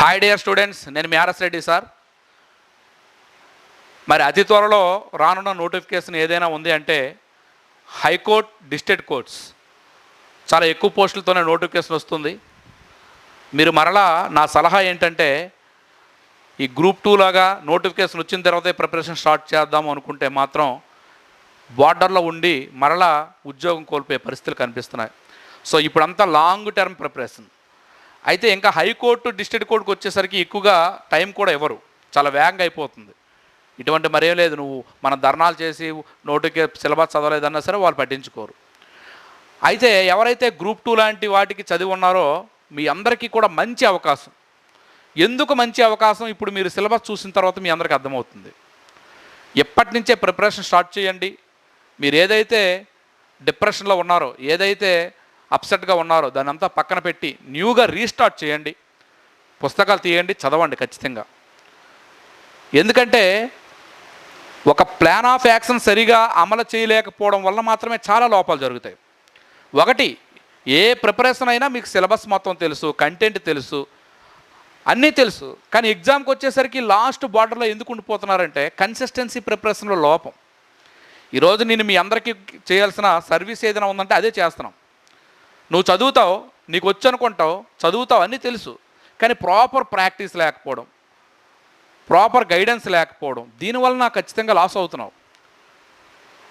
Hi dear students నేను మిఆర్ఎస్ Reddy sir. మరి అతి త్వరలో రానున్న నోటిఫికేషన్ ఏదైనా ఉంది అంటే హైకోర్ట్ డిస్ట్రిక్ట్ కోర్ట్స్. చాలా ఎక్కువ పోస్టులతోనే నోటిఫికేషన్ వస్తుంది. మీరు మరలా నా సలహా ఏంటంటే ఈ గ్రూప్ టూ లాగా నోటిఫికేషన్ వచ్చిన తర్వాతే ప్రిపరేషన్ స్టార్ట్ చేద్దాం అనుకుంటే మాత్రం బార్డర్లో ఉండి మరలా ఉద్యోగం కోల్పోయే పరిస్థితులు కనిపిస్తున్నాయి. సో ఇప్పుడంతా లాంగ్ టర్మ్ ప్రిపరేషన్. అయితే ఇంకా హైకోర్టు డిస్ట్రిక్ట్ కోర్టుకు వచ్చేసరికి ఎక్కువగా టైం కూడా ఇవ్వరు. చాలా వేగంగా అయిపోతుంది. ఇటువంటి మరేం లేదు నువ్వు మన ధర్నాలు చేసి నోటికి సిలబస్ చదవలేదన్నా సరే వాళ్ళు పట్టించుకోరు. అయితే ఎవరైతే గ్రూప్ టూ లాంటి వాటికి చదివి ఉన్నారో మీ అందరికీ కూడా మంచి అవకాశం. ఎందుకు మంచి అవకాశం? ఇప్పుడు మీరు సిలబస్ చూసిన తర్వాత మీ అందరికీ అర్థమవుతుంది. ఎప్పటి నుంచే ప్రిపరేషన్ స్టార్ట్ చేయండి. మీరు ఏదైతే డిప్రెషన్లో ఉన్నారో ఏదైతే అప్సెట్గా ఉన్నారో. దాన్ని అంతా పక్కన పెట్టి న్యూగా రీస్టార్ట్ చేయండి. పుస్తకాలు తీయండి చదవండి ఖచ్చితంగా. ఎందుకంటే ఒక ప్లాన్ ఆఫ్ యాక్షన్ సరిగా అమలు చేయలేకపోవడం వల్ల మాత్రమే చాలా లోపాలు జరుగుతాయి. ఒకటి ఏ ప్రిపరేషన్ అయినా మీకు సిలబస్ మొత్తం తెలుసు కంటెంట్ తెలుసు అన్నీ తెలుసు. కానీ ఎగ్జామ్కి వచ్చేసరికి లాస్ట్ బార్డర్లో ఎందుకు ఉండిపోతున్నారంటే కన్సిస్టెన్సీ ప్రిపరేషన్లో లోపం. ఈరోజు నేను మీ అందరికీ చేయాల్సిన సర్వీస్ ఏదైనా ఉందంటే అదే చేస్తున్నాం. నువ్వు చదువుతావు నీకు వచ్చనుకుంటావు చదువుతావు అన్నీ తెలుసు. కానీ ప్రాపర్ ప్రాక్టీస్ లేకపోవడం ప్రాపర్ గైడెన్స్ లేకపోవడం దీనివల్ల నాకు ఖచ్చితంగా లాస్ అవుతున్నావు.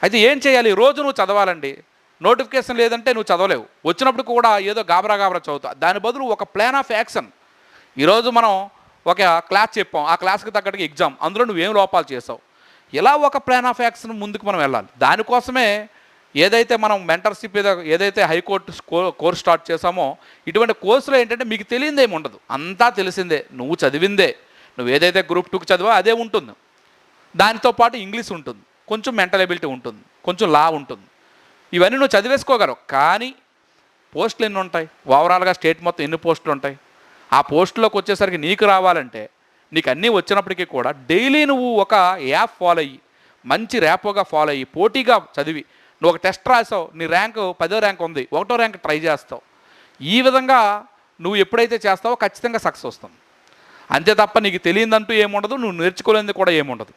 అయితే ఏం చేయాలి? రోజు నువ్వు చదవాలండి. నోటిఫికేషన్ లేదంటే నువ్వు చదవలేవు. వచ్చినప్పుడు కూడా ఏదో గాబరా గాబరా చదువుతావు దాని బదులు ఒక ప్లాన్ ఆఫ్ యాక్షన్ ఈరోజు మనం ఒక క్లాస్ చెప్పాం. ఆ క్లాస్కి తగ్గట్టుగా ఎగ్జామ్ అందులో నువ్వేం లోపాలు చేసావు? ఇలా ఒక ప్లాన్ ఆఫ్ యాక్షన్ ముందుకు మనం వెళ్ళాలి. దానికోసమే ఏదైతే మనం మెంటర్షిప్ ఏదైతే హైకోర్టు కో- కోర్స్ స్టార్ట్ చేసామో ఇటువంటి కోర్సులో ఏంటంటే మీకు తెలియదు ఏమి ఉండదు. అంతా తెలిసిందే. నువ్వు చదివిందే. నువ్వు ఏదైతే గ్రూప్ టూకి చదివా అదే ఉంటుంది. దానితో పాటు ఇంగ్లీష్ ఉంటుంది. కొంచెం మెంటల్ ఎబిలిటీ ఉంటుంది. కొంచెం లా ఉంటుంది. ఇవన్నీ నువ్వు చదివేసుకోగలవు. కానీ పోస్టులు ఎన్ని ఉంటాయి? ఓవరాల్గా స్టేట్ మొత్తం ఎన్ని పోస్టులు ఉంటాయి? ఆ పోస్టులోకి వచ్చేసరికి నీకు రావాలంటే నీకు అన్నీ వచ్చినప్పటికీ కూడా డైలీ నువ్వు ఒక యాప్ ఫాలో అయ్యి మంచి ర్యాపోగా ఫాలో అయ్యి పోటీగా చదివి నువ్వు ఒక టెస్ట్ రాసావు నీ ర్యాంకు పదో ర్యాంక్ ఉంది ఒకటో ర్యాంక్ ట్రై చేస్తావు. ఈ విధంగా నువ్వు ఎప్పుడైతే చేస్తావో ఖచ్చితంగా సక్సెస్ వస్తుంది. అంతే తప్ప నీకు తెలియదంటూ ఏముండదు నువ్వు నేర్చుకోలేనిది కూడా ఏముండదు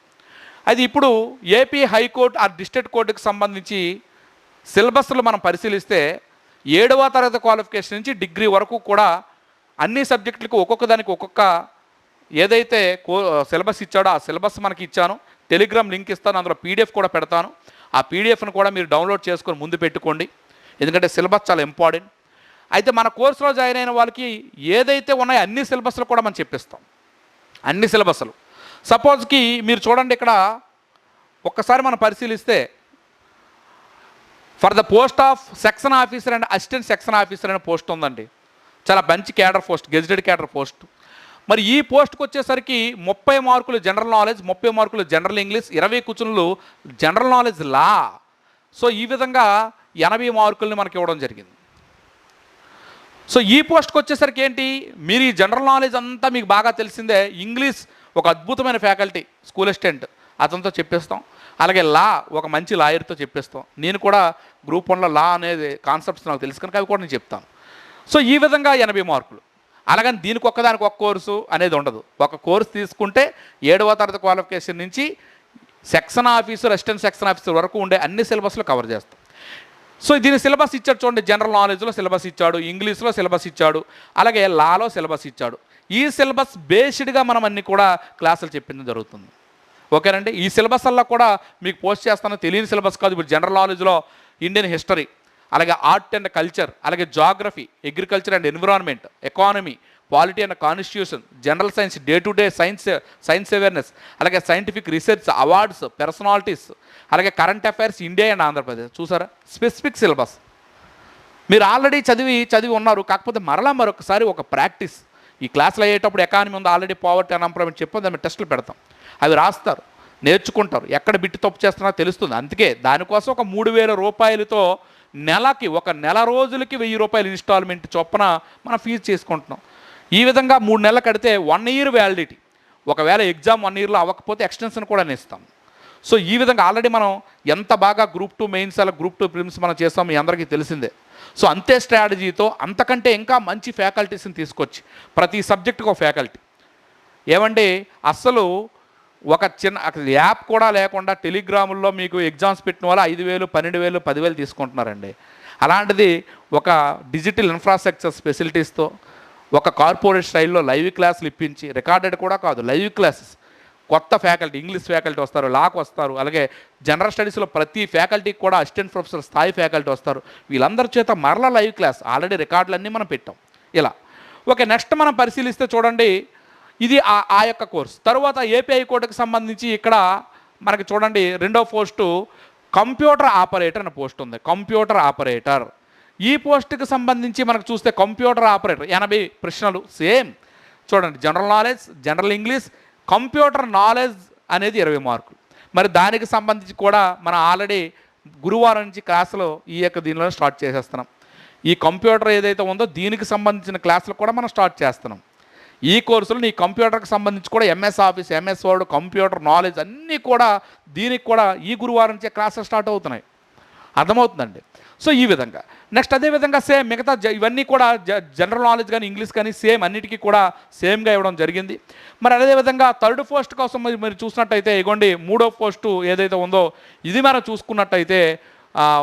అది ఇప్పుడు ఏపీ హైకోర్టు ఆ డిస్ట్రిక్ట్ కోర్టుకు సంబంధించి సిలబస్లు మనం పరిశీలిస్తే ఏడవ తరగతి క్వాలిఫికేషన్ నుంచి డిగ్రీ వరకు కూడా అన్ని సబ్జెక్టులకు ఒక్కొక్క దానికి ఒక్కొక్క ఏదైతే కో సిలబస్ ఇచ్చాడో ఆ సిలబస్ మనకి ఇచ్చాను. టెలిగ్రామ్ లింక్ ఇస్తాను అందులో పీడిఎఫ్ కూడా పెడతాను. ఆ పీడిఎఫ్ను కూడా మీరు డౌన్లోడ్ చేసుకొని ముందు పెట్టుకోండి. ఎందుకంటే సిలబస్ చాలా ఇంపార్టెంట్. అయితే మన కోర్సులో జాయిన్ అయిన వాళ్ళకి ఏదైతే ఉన్నాయో అన్ని సిలబస్లు కూడా మనం చెప్పిస్తాం. అన్ని సిలబస్లు. సపోజ్కి మీరు చూడండి ఇక్కడ ఒక్కసారి మనం పరిశీలిస్తే for the post of section officer and assistant section officer అనే పోస్ట్ ఉందండి. చాలా మంచి cadre post gazetted cadre post. మరి ఈ పోస్ట్కి వచ్చేసరికి ముప్పై మార్కులు జనరల్ నాలెడ్జ్ ముప్పై మార్కులు జనరల్ ఇంగ్లీష్ ఇరవై కూర్చునులు జనరల్ నాలెడ్జ్ లా. సో ఈ విధంగా ఎనభై మార్కుల్ని మనకి ఇవ్వడం జరిగింది. సో ఈ పోస్ట్కి వచ్చేసరికి ఏంటి? మీరు ఈ జనరల్ నాలెడ్జ్ అంతా మీకు బాగా తెలిసిందే ఇంగ్లీష్ ఒక అద్భుతమైన ఫ్యాకల్టీ స్కూల్ అసిస్టెంట్. అతనితో చెప్పిస్తాం. అలాగే లా ఒక మంచి లాయర్తో చెప్పిస్తాం. నేను కూడా గ్రూప్ వన్లో లా అనేది కాన్సెప్ట్స్ నాకు తెలుసు కనుక అవి కూడా నేను చెప్తాను. సో ఈ విధంగా ఎనభై మార్కులు. అలాగని దీనికి ఒక్కదానికి ఒక కోర్సు అనేది ఉండదు. ఒక కోర్సు తీసుకుంటే ఏడవ తరగతి క్వాలిఫికేషన్ నుంచి section officer assistant section officer వరకు ఉండే అన్ని సిలబస్లు కవర్ చేస్తాం. సో దీని సిలబస్ ఇచ్చాడు చూడండి జనరల్ నాలెడ్జ్లో సిలబస్ ఇచ్చాడు ఇంగ్లీష్లో సిలబస్ ఇచ్చాడు అలాగే లాలో సిలబస్ ఇచ్చాడు. ఈ సిలబస్ బేస్డ్గా మనం అన్ని కూడా క్లాసులు చెప్పింది జరుగుతుంది. ఓకేనండి? ఈ సిలబస్ అలా కూడా మీకు పోస్ట్ చేస్తాను తెలియని సిలబస్ కాదు. ఇప్పుడు జనరల్ నాలెడ్జ్లో ఇండియన్ హిస్టరీ అలాగే ఆర్ట్ అండ్ కల్చర్ అలాగే geography agriculture and environment economy polity and constitution general science day to day science science awareness అలాగే సైంటిఫిక్ రీసెర్చ్ అవార్డ్స్ పర్సనాలిటీస్ అలాగే current affairs India and Andhra Pradesh చూసారా? Specific syllabus మీరు already చదివి చదివి ఉన్నారు. కాకపోతే మరలా మరొకసారి ఒక ప్రాక్టీస్ ఈ క్లాసులు అయ్యేటప్పుడు ఎకానమీ ఉంది? ఆల్రెడీ పావర్టీ అన్ఎంప్లాయ్మెంట్ చెప్పి దాన్ని టెస్టులు పెడతాం. అవి రాస్తారు నేర్చుకుంటారు. ఎక్కడ బిట్టు తప్పు చేస్తున్నారో తెలుస్తుంది. అందుకే దానికోసం ఒక మూడు వేల రూపాయలతో నెలకి ఒక నెల రోజులకి వెయ్యి రూపాయలు ఇన్స్టాల్మెంట్ చొప్పున మనం ఫీజు చేసుకుంటున్నాం. ఈ విధంగా మూడు నెలలు కడితే వన్ ఇయర్ వ్యాలిడిటీ ఒకవేళ ఎగ్జామ్ వన్ ఇయర్లో అవ్వకపోతే ఎక్స్టెన్షన్ కూడా ఇస్తాం సో ఈ విధంగా ఆల్రెడీ మనం ఎంత బాగా గ్రూప్ టూ మెయిన్స్ అలా గ్రూప్ టూ ప్రిమ్స్ మనం చేస్తాం మీ అందరికీ తెలిసిందే. సో అంతే స్ట్రాటజీతో అంతకంటే ఇంకా మంచి ఫ్యాకల్టీస్ని తీసుకొచ్చి ప్రతి సబ్జెక్టుకు ఒక ఫ్యాకల్టీ ఏమంటే అస్సలు ఒక చిన్న అసలు యాప్ కూడా లేకుండా టెలిగ్రాముల్లో మీకు ఎగ్జామ్స్ పెట్టిన వాళ్ళు ఐదు వేలు పన్నెండు వేలు పదివేలు తీసుకుంటున్నారండి. అలాంటిది ఒక డిజిటల్ ఇన్ఫ్రాస్ట్రక్చర్ ఫెసిలిటీస్తో ఒక కార్పొరేట్ స్టైల్లో లైవ్ క్లాసులు ఇప్పించి రికార్డెడ్ కూడా కాదు లైవ్ క్లాసెస్. కొత్త ఫ్యాకల్టీ ఇంగ్లీష్ ఫ్యాకల్టీ వస్తారు లాక్ వస్తారు అలాగే జనరల్ స్టడీస్లో ప్రతి ఫ్యాకల్టీకి కూడా అసిస్టెంట్ ప్రొఫెసర్ స్థాయి ఫ్యాకల్టీ వస్తారు. వీళ్ళందరి చేత మరలా లైవ్ క్లాస్ ఆల్రెడీ రికార్డులన్నీ మనం పెట్టాం. ఇలా. ఓకే నెక్స్ట్ మనం పరిశీలిస్తే చూడండి ఇది ఆ ఆ యొక్క కోర్స్. తర్వాత ఏపీఐ కోర్టుకు సంబంధించి ఇక్కడ మనకి చూడండి రెండో పోస్టు కంప్యూటర్ ఆపరేటర్ అనే పోస్ట్ ఉంది. Computer operator. ఈ పోస్ట్కి సంబంధించి మనకు చూస్తే కంప్యూటర్ ఆపరేటర్. ఎనభై ప్రశ్నలు సేమ్. చూడండి general knowledge general English computer knowledge అనేది ఇరవై మార్కులు. మరి దానికి సంబంధించి కూడా మనం ఆల్రెడీ గురువారం నుంచి క్లాసులో ఈ యొక్క దీనిలో స్టార్ట్ చేసేస్తున్నాం. ఈ కంప్యూటర్ ఏదైతే ఉందో దీనికి సంబంధించిన క్లాసులు కూడా మనం స్టార్ట్ చేస్తున్నాం. ఈ కోర్సులు నీ కంప్యూటర్కి సంబంధించి కూడా MS office MS word computer knowledge అన్నీ కూడా దీనికి కూడా ఈ గురువారం నుంచే క్లాసెస్ స్టార్ట్ అవుతున్నాయి. అర్థమవుతుందండి? సో ఈ విధంగా. నెక్స్ట్ అదే విధంగా సేమ్ మిగతా జ- ఇవన్నీ కూడా జ జనరల్ నాలెడ్జ్ కానీ ఇంగ్లీష్ కానీ సేమ్ అన్నిటికీ కూడా సేమ్గా ఇవ్వడం జరిగింది. మరి అదే విధంగా థర్డ్ పోస్ట్ కోసం మరి మీరు చూసినట్టయితే ఇగోండి మూడో పోస్టు ఏదైతే ఉందో ఇది మనం చూసుకున్నట్టయితే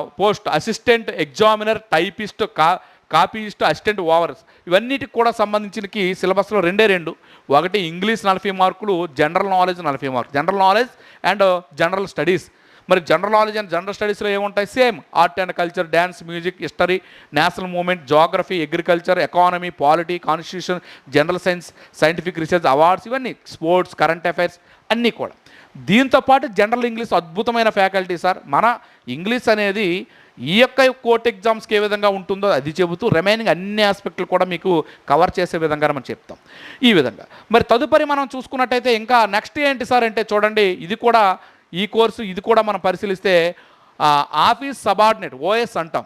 పోస్ట్ అసిస్టెంట్ ఎగ్జామినర్ టైపిస్ట్ కా కాపీయిస్ట్ అసిస్టెంట్ ఓవర్స్ ఇవన్నిటికి కూడా సంబంధించినకి సిలబస్లో రెండే రెండు. ఒకటి ఇంగ్లీష్ నలభై మార్కులు జనరల్ నాలెడ్జ్ నలభై మార్కులు. General knowledge and general studies. మరి జనరల్ నాలెడ్జ్ అండ్ జనరల్ స్టడీస్లో ఏముంటాయి? Same. Art and culture dance music history national movement geography agriculture economy polity constitution general science scientific research awards ఇవన్నీ sports current affairs అన్నీ కూడా. దీంతో పాటు general English అద్భుతమైన faculty sir. మన ఇంగ్లీష్ అనేది ఈ యొక్క కోర్ట్ ఎగ్జామ్స్కి ఏ విధంగా ఉంటుందో అది చెబుతూ రిమైనింగ్ అన్ని ఆస్పెక్ట్లు కూడా మీకు కవర్ చేసే విధంగా మనం చెప్తాం. ఈ విధంగా. మరి తదుపరి మనం చూసుకున్నట్టయితే ఇంకా నెక్స్ట్ ఏంటి సార్ అంటే చూడండి ఇది కూడా ఈ కోర్సు ఇది కూడా మనం పరిశీలిస్తే ఆఫీస్ సబార్డినేట్ ఓఎస్ అంటాం.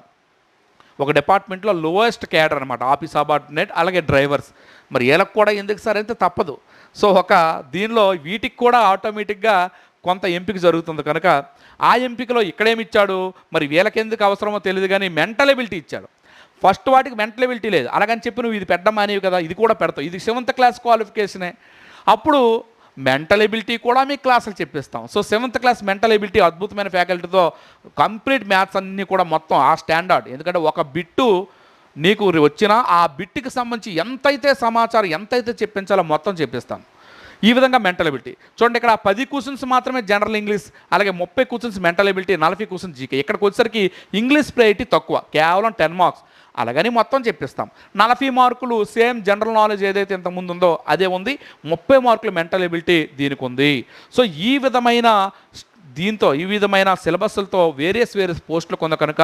ఒక డిపార్ట్మెంట్లో లోయెస్ట్ క్యాడర్ అనమాట ఆఫీస్ సబార్డినేట్ అలాగే డ్రైవర్స్ మరి వీళ్ళకి కూడా ఎందుకు సార్? అయితే తప్పదు. సో ఒక దీనిలో వీటికి కూడా ఆటోమేటిక్గా కొంత ఎంపిక జరుగుతుంది కనుక ఆ ఎంపికలో ఇక్కడేమిచ్చాడు? మరి వీళ్ళకెందుకు అవసరమో తెలియదు కానీ మెంటల్ ఎబిలిటీ ఇచ్చాడు. ఫస్ట్ వాటికి మెంటల్ ఎబిలిటీ లేదు. అలాగని చెప్పి నువ్వు ఇది పెట్టడం మానేవి కదా ఇది కూడా పెడతావు. ఇది సెవెంత్ క్లాస్ క్వాలిఫికేషనే. అప్పుడు మెంటల్ ఎబిలిటీ కూడా మీకు క్లాసులు చెప్పిస్తాం. So seventh class mental ability అద్భుతమైన ఫ్యాకల్టీతో కంప్లీట్ మ్యాథ్స్ అన్నీ కూడా మొత్తం ఆ స్టాండర్డ్. ఎందుకంటే ఒక బిట్టు నీకు వచ్చినా ఆ బిట్టుకి సంబంధించి ఎంతైతే సమాచారం ఎంతైతే చెప్పించాలో మొత్తం చెప్పిస్తాను ఈ విధంగా మెంటల్ ఎబిలిటీ చూడండి ఇక్కడ పది క్వశ్చన్స్ మాత్రమే జనరల్ ఇంగ్లీష్ అలాగే ముప్పై క్వశ్చన్స్ మెంటల్ ఎబిలిటీ నలభై క్వశ్చన్స్ జీకే ఇక్కడికి వచ్చేసరికి ఇంగ్లీష్ ప్రయారిటీ తక్కువ కేవలం టెన్ మార్క్స్ అలాగని మొత్తం చెప్పిస్తాం. నలభై మార్కులు సేమ్ జనరల్ నాలెడ్జ్ ఏదైతే ఇంతకుముందు ఉందో అదే ఉంది. ముప్పై మార్కులు మెంటల్ ఎబిలిటీ దీనికి ఉంది. సో ఈ విధమైన దీంతో ఈ విధమైన సిలబస్లతో వేరియస్ వేరియస్ పోస్టులు కొంద కనుక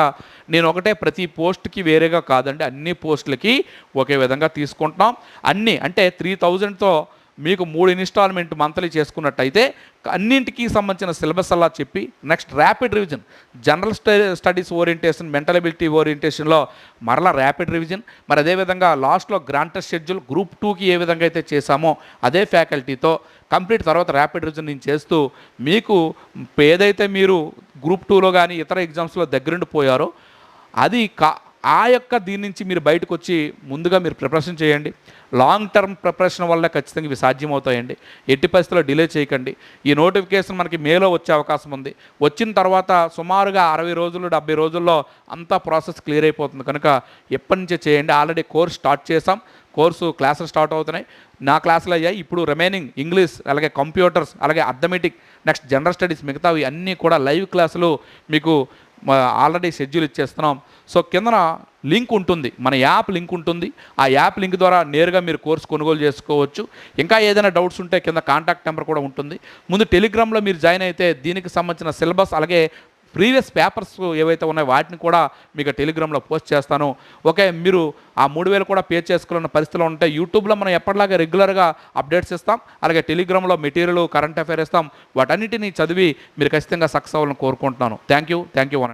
నేను ఒకటే ప్రతి పోస్ట్కి వేరేగా కాదండి అన్ని పోస్టులకి ఒకే విధంగా తీసుకుంటున్నాం. అన్నీ అంటే త్రీ థౌజండ్తో మీకు మూడు ఇన్స్టాల్మెంట్ మంత్లీ చేసుకున్నట్టయితే అన్నింటికి సంబంధించిన సిలబస్ అలా చెప్పి next rapid revision general studies orientation mental ability ఓరియంటేషన్లో మరలా ర్యాపిడ్ రివిజన్ మరి అదేవిధంగా లాస్ట్లో గ్రాంటర్ షెడ్యూల్ గ్రూప్ టూకి ఏ విధంగా అయితే చేశామో అదే ఫ్యాకల్టీతో కంప్లీట్ తర్వాత ర్యాపిడ్ రివిజన్ నేను చేస్తూ మీకు ఏదైతే మీరు గ్రూప్ టూలో కానీ ఇతర ఎగ్జామ్స్లో దగ్గరుండి పోయారో అది కా ఆ యొక్క దీని నుంచి మీరు బయటకు వచ్చి ముందుగా మీరు ప్రిపరేషన్ చేయండి. లాంగ్ టర్మ్ ప్రిపరేషన్ వల్ల ఖచ్చితంగా ఇవి సాధ్యమవుతాయండి. ఎట్టి పరిస్థితుల్లో డిలే చేయకండి. ఈ నోటిఫికేషన్ మనకి మేలో వచ్చే అవకాశం ఉంది. వచ్చిన తర్వాత సుమారుగా అరవై రోజులు డెబ్బై రోజుల్లో అంతా ప్రాసెస్ క్లియర్ అయిపోతుంది. కనుక ఎప్పటి నుంచే చేయండి. ఆల్రెడీ కోర్స్ స్టార్ట్ చేసాం కోర్సు క్లాసులు స్టార్ట్ అవుతున్నాయి. నా క్లాసులు అయ్యాయి. ఇప్పుడు రిమైనింగ్ ఇంగ్లీష్ అలాగే కంప్యూటర్స్ అలాగే అథమెటిక్ నెక్స్ట్ జనరల్ స్టడీస్ మిగతావి అన్నీ కూడా లైవ్ క్లాసులు మీకు ఆల్రెడీ షెడ్యూల్ ఇచ్చేస్తున్నాం. సో కిందన లింక్ ఉంటుంది. మన యాప్ లింక్ ఉంటుంది. ఆ యాప్ లింక్ ద్వారా నేరుగా మీరు కోర్సు కొనుగోలు చేసుకోవచ్చు. ఇంకా ఏదైనా డౌట్స్ ఉంటే కింద కాంటాక్ట్ నెంబర్ కూడా ఉంటుంది. ముందు టెలిగ్రామ్లో మీరు జాయిన్ అయితే దీనికి సంబంధించిన సిలబస్ అలాగే ప్రీవియస్ పేపర్స్ ఏవైతే ఉన్నాయో వాటిని కూడా మీకు టెలిగ్రామ్లో పోస్ట్ చేస్తాను. ఓకే మీరు ఆ మూడు వేలు కూడా పే చేసుకోవాలన్న పరిస్థితిలో ఉంటే యూట్యూబ్లో మనం ఎప్పటిలాగా రెగ్యులర్గా అప్డేట్స్ ఇస్తాం. అలాగే టెలిగ్రామ్లో మెటీరియల్ కరెంట్ అఫైర్ ఇస్తాం. వాటన్నిటిని చదివి మీరు ఖచ్చితంగా సక్సెస్ అవ్వాలని కోరుకుంటున్నాను. Thank you thank you